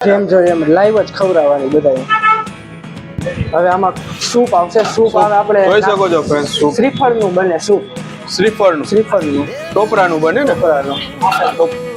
જેમ જોઈએ એમ લાઈવ જ ખવડાવવાની બધા હવે આમાં સૂપ આવશે. સૂપ આવે આપણે જોઈ શકો છો ફ્રેન્ડ સૂપ શ્રીફળનું બને સૂપ શ્રીફળનું. શ્રીફળનું. ટોપરાનું બને ને? બરાબર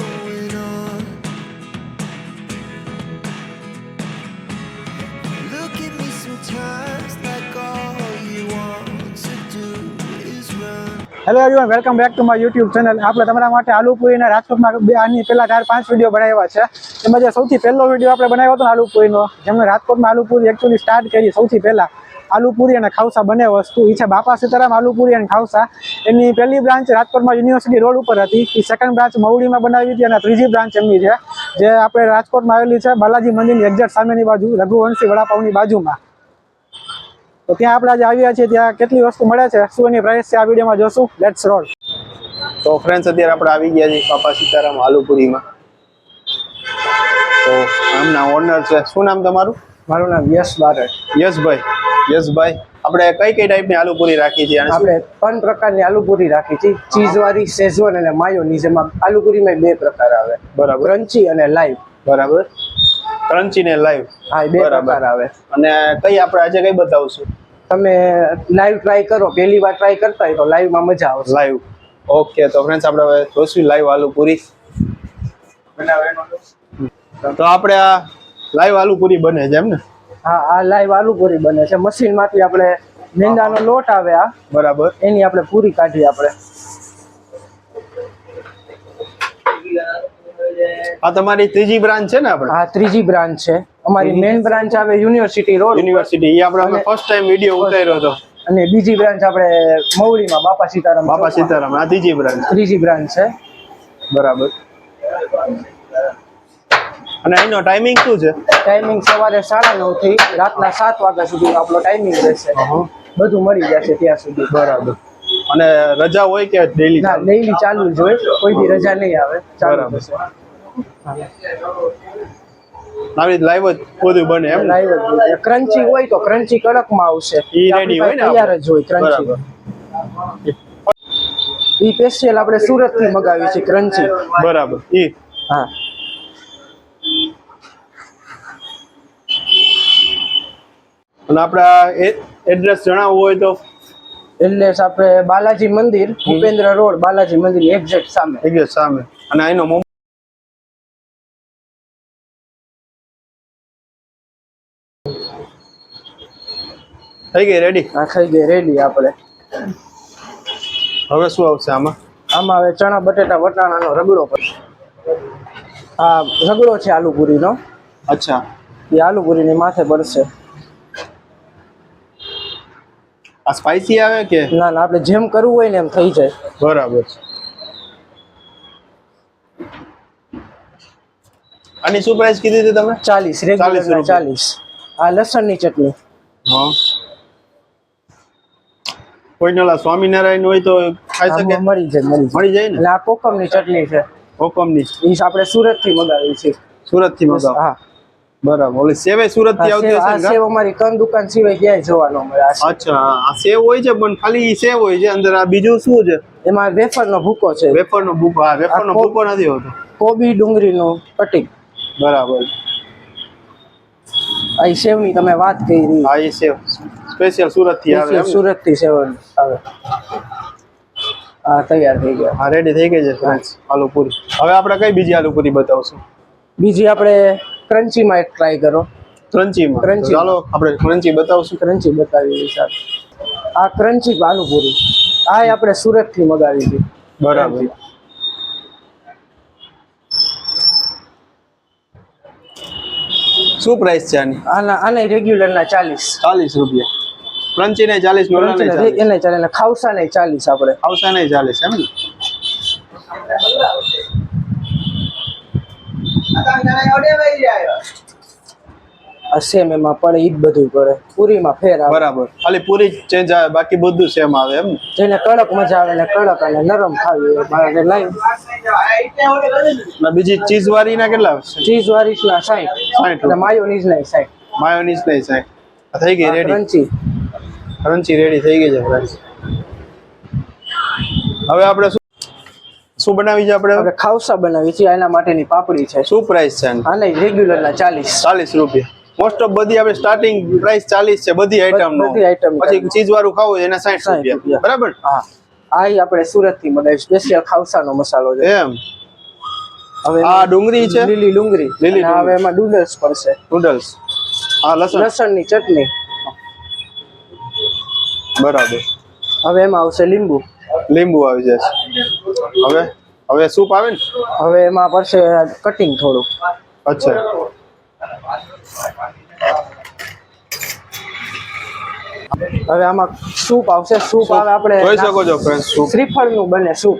hello everyone welcome back to my YouTube channel આપણે તમારા માટે આલુ પૂરીના રાજકોટમાં આની પહેલા ચાર, પાંચ વીડિયો બનાવ્યા છે. એમાં જે સૌથી પહેલો વીડિયો આપણે બનાવ્યો હતો ને આલુ પૂરીનો જેમણે રાજકોટમાં આલુ પૂરી એકચ્યુઅલી સ્ટાર્ટ કરી સૌથી પહેલાં. આલુ પૂરી અને ખાવસા બંને વસ્તુ. એ છે બાપા સીતારામ આલુ પૂરી અને ખાવસા. એની પહેલી બ્રાન્ચ રાજકોટમાં યુનિવર્સિટી રોડ ઉપર હતી. એ સેકન્ડ બ્રાન્ચ મવડીમાં બનાવી હતી અને ત્રીજી બ્રાન્ચ એમની છે. જે આપણે રાજકોટમાં આવેલી છે બાલાજી મંદિરની એક્ઝેક્ટ સામેની બાજુ, રઘુવંશી વડાપાઉની બાજુમાં. તો ત્યાં આપણે આજે આવ્યા છીએ ત્યાં કેટલી વસ્તુ મળે છે? શું એની પ્રાઇસ છે? આ વિડીયોમાં જોશું. લેટ્સ રોલ તો ફ્રેન્ડ્સ અત્યારે આપણે આવી ગયા છીએ પાપા સીતારામ આલુપુરીમાં. તો આમના ઓનર છે. શું નામ તમારું? મારું નામ યશ બારડ. યશભાઈ. યશભાઈ આપણે કઈ કઈ ટાઈપની આલુપુરી રાખી છે આપણે ત્રણ પ્રકારની આલુપુરી રાખી છે ચીઝ વાળી શેઝવાન અને માયોની જેમાં આલુપુરીમાં બે પ્રકાર આવે. બરાબર. ક્રન્ચી અને લાઈવ બરાબર. ક્રન્ચી ને લાઈવ હા બે બરાબર. પ્રકાર આવે. અને કઈ આપણે આજે કઈ બતાવશું? તમે લાઈવ ટ્રાય કરો પહેલી વાર ટ્રાય કરતા હોય તો લાઈવમાં મજા આવશે. લાઈવ ઓકે તો ફ્રેન્ડ્સ આપણે હવે જોશું લાઈવ આલુ પૂરી તો આપણે આ લાઈવ આલુપુરી બને છે એમ ને? હા આ લાઈવ આલુપુરી બને છે. મશીનમાંથી આપણે મેંદાનો લોટ આવે આ. બરાબર. એની આપણે પૂરી કાઢીએ આપણે. આ તમારી ત્રીજી બ્રાન્ચ છે ને આપણે? આ ત્રીજી બ્રાન્ચ છે. અમારી મેઇન બ્રાન્ચ આવે યુનિવર્સિટી રોડ. યુનિવર્સિટી એ આપણે ફર્સ્ટ ટાઈમ વીડિયો ઉતાર્યો હતો. અને બીજી બ્રાન્ચ આપણે મવડીમાં બાપા સીતારામ બાપા સીતારામ આ ત્રીજી બ્રાન્ચ. ત્રીજી બ્રાન્ચ છે. બરાબર. અને એનો ટાઈમિંગ શું છે? ટાઈમિંગ સવારે સાડા નવથી રાતના સાત વાગ્યા સુધી આપણો ટાઈમિંગ રહેશે. બધું મળી જશે ત્યાં સુધી. બરાબર. અને રજા હોય કે ડેલી ના ડેલી ચાલુ જ હોય. કોઈ બી રજા નહીં આવે. ચાલુ. થશે. આવી લાઈવ જ બધું બને એમ લાઈવ જ ક્રન્ચી હોય તો ક્રન્ચી કડકમાં આવશે. ઈ રેડી હોય ને તૈયાર જ હોય ક્રન્ચી ઈ સ્પેશિયલ આપણે સુરતથી મગાવી છે ક્રન્ચી બરાબર. ઈ. હા. અને આપણા એડ્રેસ જણાવવું હોય તો? એટલે આપણે બાલાજી મંદિર ભૂપેન્દ્ર રોડ બાલાજી મંદિર એક્ઝેક્ટ સામે. એક્ઝેક્ટ સામે. અને એનો થઈ ગઈ રેડી આ થઈ ગઈ રેડી આપણે. હવે શું આવશે આમાં? આમાં હવે ચણા બટેટા વટાણાનો રગડો પડશે. આ રગડો છે આલુપુરીનો. અચ્છા. એ આલુપુરીની માથે પડશે આ સ્પાઈસી આવે કે? ના ના આપણે જેમ કરવું હોય ને એમ થઈ જાય. બરાબર આની શું પ્રાઇસ કીધી હતી તમે? ચાલીસ 40 રેગ્યુલર. ચાલીસ. આ લસણની ચટણી. હા. કોઈ નલા સ્વામિનારાયણ હોય તો ખાઈ શકે? મળી જાય મળી જાય. મળી જાય ને? આ કોકમની ચટણી છે. હુકમની એ આપણે સુરતથી મગાવી છે. સુરતથી મગાવો. હા. બરાબર. ઓલી સેવે સુરતથી આવતી હશે આ સેવ અમારી કન દુકાન સિવાય ક્યાંય જવાનો અમારે. અચ્છા આ સેવ હોય છે પણ ખાલી ઈ સેવ હોય છે. અંદર આ બીજું શું છે? એમાં વેફર નો ભૂકો છે. વેફર નો ભૂકો. હા વેફર નો આ ભૂકો નથી હોતો. કોબી ડુંગળીનું કટિંગ. બરાબર. આ સેવની તમે વાત કરી. હા એ સેવ. સ્પેશિયલ સુરતથી આવે સુરતથી સેવ આવે. હા તૈયાર થઈ ગયા. હા રેડી થઈ ગઈ છે ફ્રેન્ડ્સ આલુ પૂરી હવે આપણે કઈ બીજી આલુ પૂરી બતાવશું? બીજી આપણે ક્રન્ચીમાં એક ટ્રાય કરો. ક્રન્ચીમાં. તો ચાલો આપણે ક્રન્ચી બતાવશું. ક્રન્ચી બતાવી સાહેબ. આ ક્રન્ચી આલુપુરી. આ આપણે સુરતથી મગાવી છે. બરાબર. શું પ્રાઇસ છે આની? આના આના રેગ્યુલર ના ચાલીસ. ચાલીસ રૂપિયા. ક્રન્ચી ને ચાલીસ. ને એને ચાલે ને ખાવસા ને ચાલીસ આપણે. ખાવસા નહીં ચાલીસ એમ ને? આ સેમ એમાં પડે ઈ જ બધું પડે પૂરીમાં ફેર આવે. બરાબર. ખાલી પૂરી ચેન્જ આવે બાકી બધું સેમ આવે એમ. જેને કડક મજા આવે ને કડક અને નરમ ખાવી હોય અને બીજી ચીઝ વાળી ના કેટલા ચીઝ વાળી ના સાઈઠ 60 અને માયોનીઝ ના સાઈઠ. માયોનીઝ ના સાહેબ થઈ ગઈ રેડી ક્રન્ચી. ક્રન્ચી રેડી થઈ ગઈ છે ફ્રેન્ડ્સ હવે આપણે શું શું બનાવી છે આપણે? આપણે ખાવસા બનાવી છે એના માટેની પાપડી છે. શું પ્રાઇસ છે? આને? રેગ્યુલર ના ચાલીસ. ચાલીસ રૂપિયા. મોસ્ટ ઓફ બધી આપણે સ્ટાર્ટિંગ પ્રાઇસ ચાલીસ છે બધી આઈટમ નો. ની. પછી ચીઝ વાળું ખાવું એના સાઠ 60 રૂપિયા. બરાબર? હા. આ આપણે સુરતથી મળે સ્પેશિયલ ખાવસાનો મસાલો છે. એમ. હવે આ ડુંગળી છે? લીલી ડુંગળી. લીલી હવે એમાં નૂડલ્સ પડશે નૂડલ્સ હા લસણ. લસણની ચટણી. બરાબર. હવે એમાં આવશે લીંબુ. લીંબુ આવી જશે. હવે? હવે સૂપ આવે ને? હવે એમાં પડશે કટિંગ થોડું અચ્છા. હવે આમાં સૂપ આવશે. સૂપ આવે આપણે જોઈ શકો છો ફ્રેન્ડ સૂપ. શ્રીફળનું બને સૂપ.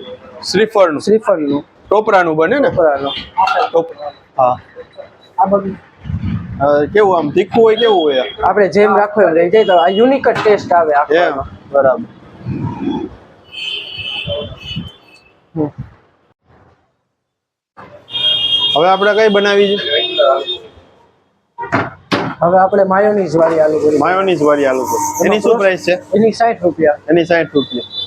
શ્રીફળનું. શ્રીફળનું. ટોપરાનું બને ને? બરાબર ટોપ- હા. આ બધું. કેવું આમ તીખું હોય કેવું હોય આપણે જેમ રાખવું એમ રહી જાય તો આ યુનિક જ ટેસ્ટ આવે એમ બરાબર. હવે આપણે કઈ બનાવી છે હવે આપણે માયોનીઝ વાળી આલુ પૂરી માયોનીઝ વાળી આલુ પૂરી એની શું પ્રાઇસ છે? એની 60 રૂપિયા. એની 60 રૂપિયા.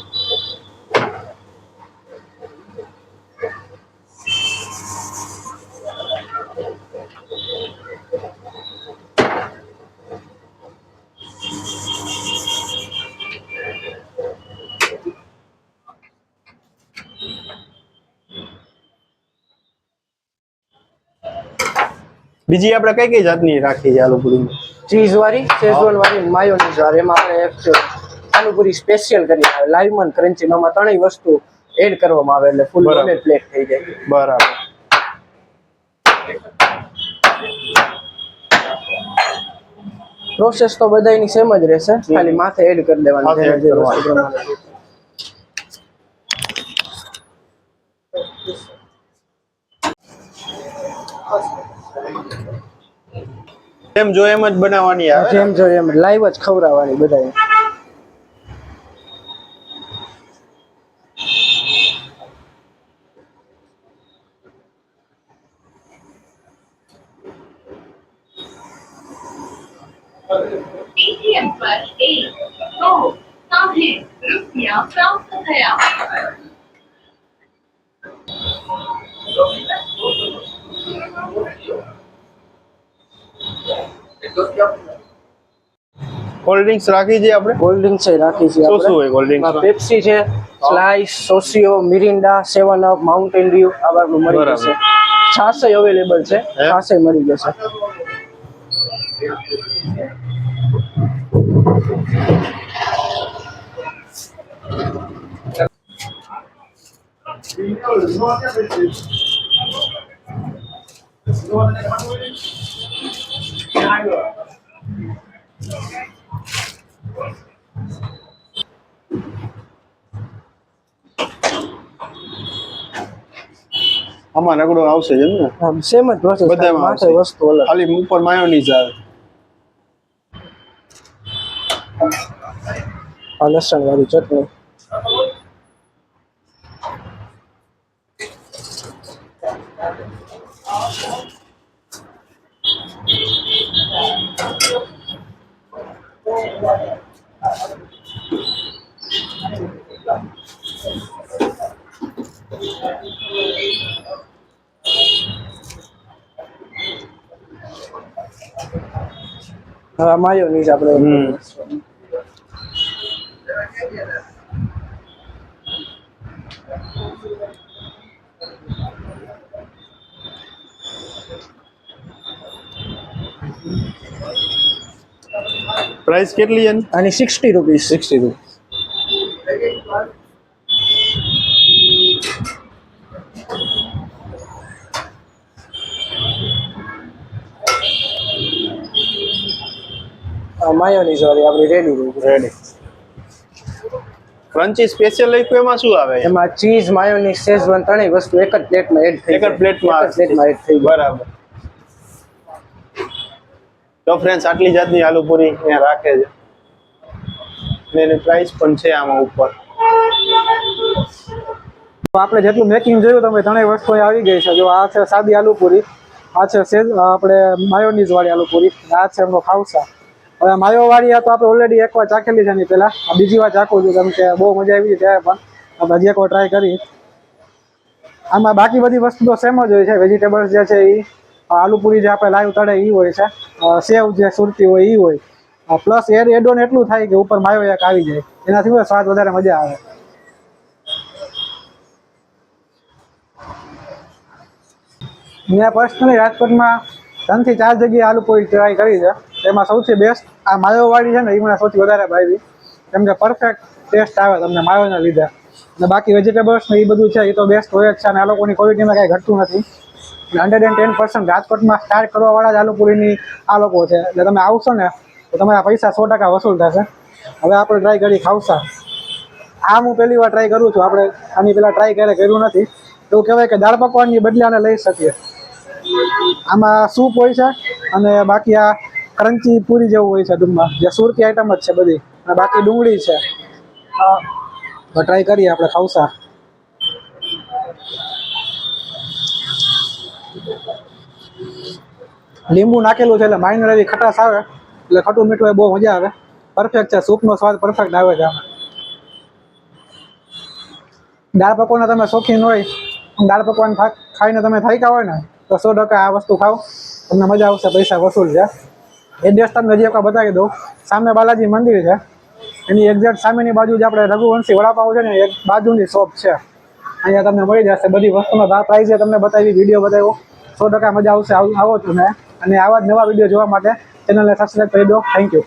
બીજી આપણે કઈ કઈ જાતની રાખી છે આલુ પૂરી ચીઝ વાળી શેઝવાન વાળી માયોનીઝ વાળી. એમાં આપણે એક આલુપુરી સ્પેશિયલ કરી આવે. લાઈમન ક્રન્ચી એમાં ત્રણેય વસ્તુ એડ કરવામાં આવે એટલે ફૂલ બરાબર. પ્લેટ થઈ જાય. બરાબર. પ્રોસેસ તો બધાની સેમ જ રહેશે. ખાલી માથે એડ કરી દેવાની add જે. એમ જો એમ જ બનાવવાની આવે? જેમ જો એમ લાઈવ જ ખવડાવવાની બધાય પર એક સો સાહીઠ રૂપિયા પ્રાપ્ત થયા કોલ્ડ ડ્રિંક્સ રાખી છે આપણે? કોલ્ડ ડ્રિંક્સ રાખી છે શું શું હોય કોલ્ડ ડ્રિંક્સ પેપ્સી છે Slice Sosyo Mirinda seven up Mountain Dew આ બધું મળી. જશે. છાસ અવેલેબલ છે છાસય મળી જશે. આમાં રગડો આવશે જ એમ ને? સેમ જ પ્રોસેસ બધામાં આવશે. વસ્તુ અલગ. ખાલી ઉપર માયોનીઝ આવે. આ લસણ વાળી ચટણી. હવે માયોનીઝ આપણે. પ્રાઇસ કેટલી એની? આની sixty rupees sixty rupees mayonnaise વાળી આપણી રેડી રેડી ક્રન્ચી સ્પેશિયલ લખ્યું એમાં શું આવે? એમાં ચીઝ માયોનીઝ શેઝવાન ત્રણેય વસ્તુ એક જ પ્લેટમાં એડ થઈ એક જ પ્લેટમાં એક પ્લેટમાં એડ થઈ બરાબર. તો ફ્રેન્ડ્સ આટલી જાતની આલુ પૂરી અહીંયા રાખે છે. અને એની પ્રાઇસ પણ છે આમાં ઉપર. તો આપણે જેટલું મેકિંગ જોયું તમે ત્રણેય વસ્તુ આવી ગઈ છે. જો આ છે સાદી આલુ પૂરી આ છે સેજ આપણે માયોનીઝ વાળી આલુ પૂરી આ છે એમનો ખાવસા. હવે માયો વાળી તો આપણે ઓલરેડી એકવાર ચાખેલી છે એની પહેલાં. આ બીજી વાર ચાખું છું કેમ કે બહુ મજા આવી ત્યારે પણ. આપણે હજી એકવાર ટ્રાય કરી. આમાં બાકી બધી વસ્તુ તો સેમ જ હોય છે. વેજીટેબલ્સ જે છે એ આલુપુરી જે આપણે લાઈવ તળે એ હોય છે. સેવ જે સુરતી હોય એ હોય. પ્લસ એર એડોન એટલું થાય કે ઉપર માયો એક આવી જાય. એનાથી સ્વાદ વધારે મજા આવે. મેં પર્સનલી રાજકોટમાં ત્રણથી ચાર જગ્યાએ આલુપુરી ટ્રાય કરી છે. તેમાં સૌથી બેસ્ટ આ માયોવાળી છે ને એ મને સૌથી વધારે ભાવી. કેમ કે પરફેક્ટ ટેસ્ટ આવે તમને માયોના લીધે. અને બાકી વેજીટેબલ્સ ને એ બધું છે એ તો બેસ્ટ હોય જ છે, અને આ લોકોની ક્વોલિટીમાં કાંઈ ઘટતું નથી. હંડ્રેડ એન્ડ ટેન પર્સન્ટ રાજકોટમાં સ્ટાર્ટ કરવાવાળા જ આલુપુરીની આ લોકો છે. એટલે તમે આવશો ને, તો તમારા પૈસા સો ટકા વસૂલ થશે. હવે આપણે ટ્રાય કરી ખાવસા. આ હું પહેલી વાર ટ્રાય કરું છું, આપણે આની પહેલાં ટ્રાય ક્યારે કર્યું નથી. એવું કહેવાય કે દાળ પકવાનની બદલે આને લઈ શકીએ. આમાં સૂપ હોય છે, અને બાકી આ ક્રંચી પૂરી જેવું હોય છે દૂધમાં જે સુરતી આઈટમ જ છે બધી. અને બાકી ડુંગળી છે. તો ટ્રાય કરીએ આપણે ખાવસા લીંબુ નાખેલું છે એટલે માઇનર એવી ખટાશ આવે. એટલે ખટું મીઠું એ બહુ મજા આવે. પરફેક્ટ છે. સૂપનો સ્વાદ પરફેક્ટ આવે છે આમાં. દાળ પકવાનના તમે શોખીન હોય દાળ પકવાન ખાઈને તમે થાક્યા હોય ને તો સો ટકા આ વસ્તુ ખાઓ. તમને મજા આવશે પૈસા વસૂલ છે. એડ્રેસ તમને હજી એક બતાવી દઉં, સામે બાલાજી મંદિર છે. એની એક્ઝેક્ટ સામેની બાજુ જે આપણે રઘુવંશી વડાપાવ છે ને એક બાજુની શોપ છે. અહીંયા તમને મળી જશે બધી વસ્તુનો પ્રાઇઝ તમને બતાવી વીડિયો બતાવ્યો. સો ટકા મજા આવશે, આવ- આવો તમે. અને આવા જ નવા વીડિયો જોવા માટે ચેનલને સબસ્ક્રાઈબ કરી દો. Thank you